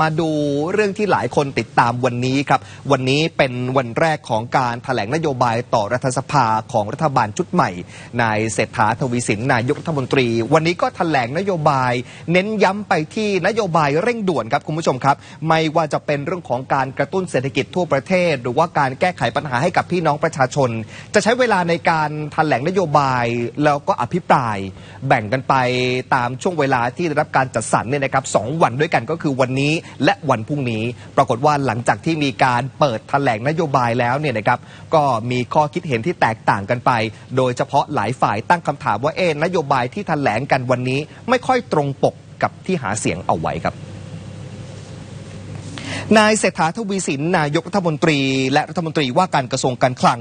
มาดูเรื่องที่หลายคนติดตามวันนี้ครับ วันนี้เป็นวันแรกของการแถลงนโยบายต่อรัฐสภาของรัฐบาลชุดใหม่นายเศรษฐาทวีสินนายกรัฐมนตรี วันนี้ก็แถลงนโยบาย เน้นย้ำไปที่นโยบายเร่งด่วนครับคุณผู้ชมครับ ไม่ว่าจะเป็นเรื่องของการกระตุ้นเศรษฐกิจทั่วประเทศ หรือว่าการแก้ไขปัญหาให้กับพี่น้องประชาชน จะใช้เวลาในการแถลงนโยบายแล้วก็อภิปราย แบ่งกันไปตามช่วงเวลาที่ได้รับการจัดสรรเนี่ยนะครับสองวันด้วยกันก็คือวันนี้และวันพรุ่งนี้ ปรากฏว่าหลังจากที่มีการเปิดแถลงนโยบายแล้วเนี่ยนะครับก็มีข้อคิดเห็นที่แตกต่างกันไป โดยเฉพาะหลายฝ่ายตั้งคำถามว่าเอ๊นโยบายที่แถลงกันวันนี้ ไม่ค่อยตรงปกกับที่หาเสียงเอาไว้ครับนายเศรษฐาทวีสินนายกรัฐมนตรี และรัฐมนตรีว่าการกระทรวงการคลัง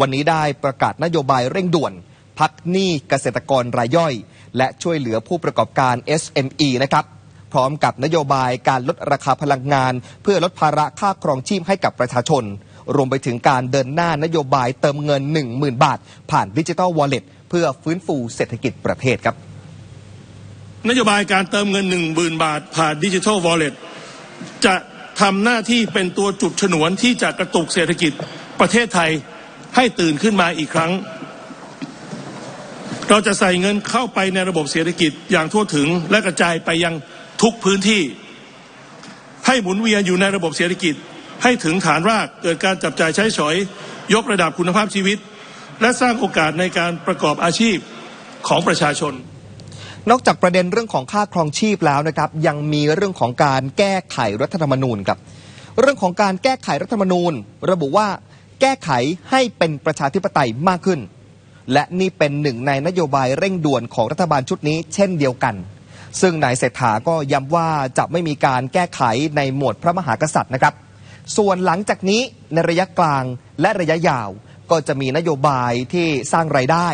วันนี้ได้ประกาศนโยบายเร่งด่วน พักหนี้เกษตรกรรายย่อย และช่วยเหลือผู้ประกอบการ SME นะครับ พร้อมกับนโยบายการลดราคาพลังงาน เพื่อลดภาระค่าครองชีพให้กับประชาชน รวมไปถึงการเดินหน้านโยบายเติมเงิน 10,000 บาท ผ่านดิจิ t a ลวอลเล็ตเพื่อฟื้นฟูเศรษฐกิจประเทศครับ นโยบายการเติมเงิน 1 0,000 บาท ผ่านดิจิทัลวอลเล็ตจะทำหน้าที่เป็นตัวจุดฉนวนที่จะกระตุกเศรษฐกิจประเทศไทยให้ตื่นขึ้นมาอีกครั้ง เราจะใส่เงินเข้าไปในระบบเศรษฐกิจอย่างทั่วถึงและกระจายไปยัง ทุกพื้นที่ ให้หมุนเวียนอยู่ในระบบเศรษฐกิจ ให้ถึงฐานรากเกิดการจับจ่ายใช้สอย ยกระดับคุณภาพชีวิต และสร้างโอกาสในการประกอบอาชีพของประชาชนนอกจากประเด็นเรื่องของค่าครองชีพแล้วนะครับ ยังมีเรื่องของการแก้ไขรัฐธรรมนูญครับ เรื่องของการแก้ไขรัฐธรรมนูญ ระบุว่าแก้ไขให้เป็นประชาธิปไตยมากขึ้น และนี่เป็นหนึ่งในนโยบายเร่งด่วนของรัฐบาลชุดนี้ เช่นเดียวกัน ซึ่งนายเศรษฐาก็ย้ำว่าจะไม่มีการแก้ไขในหมวดพระมหากษัตริย์นะครับ ส่วนหลังจากนี้ในระยะกลางและระยะยาว ก็จะมีนโยบายที่สร้างไรายได้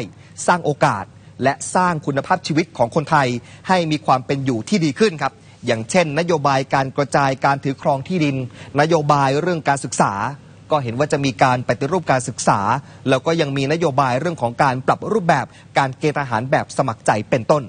สร้างโอกาส และสร้างคุณภาพชีวิตของคนไทย ให้มีความเป็นอยู่ที่ดีขึ้นครับ อย่างเช่น นโยบายการกระจายการถือครองที่ดิน นโยบายเรื่องการศึกษาก็เห็นว่าจะมีการปฏิรูปการศึกษา แล้วก็ยังมีนโยบายเรื่องของการปรับรูปแบบการเกณฑ์ทหารแบบสมัครใจเป็นต้น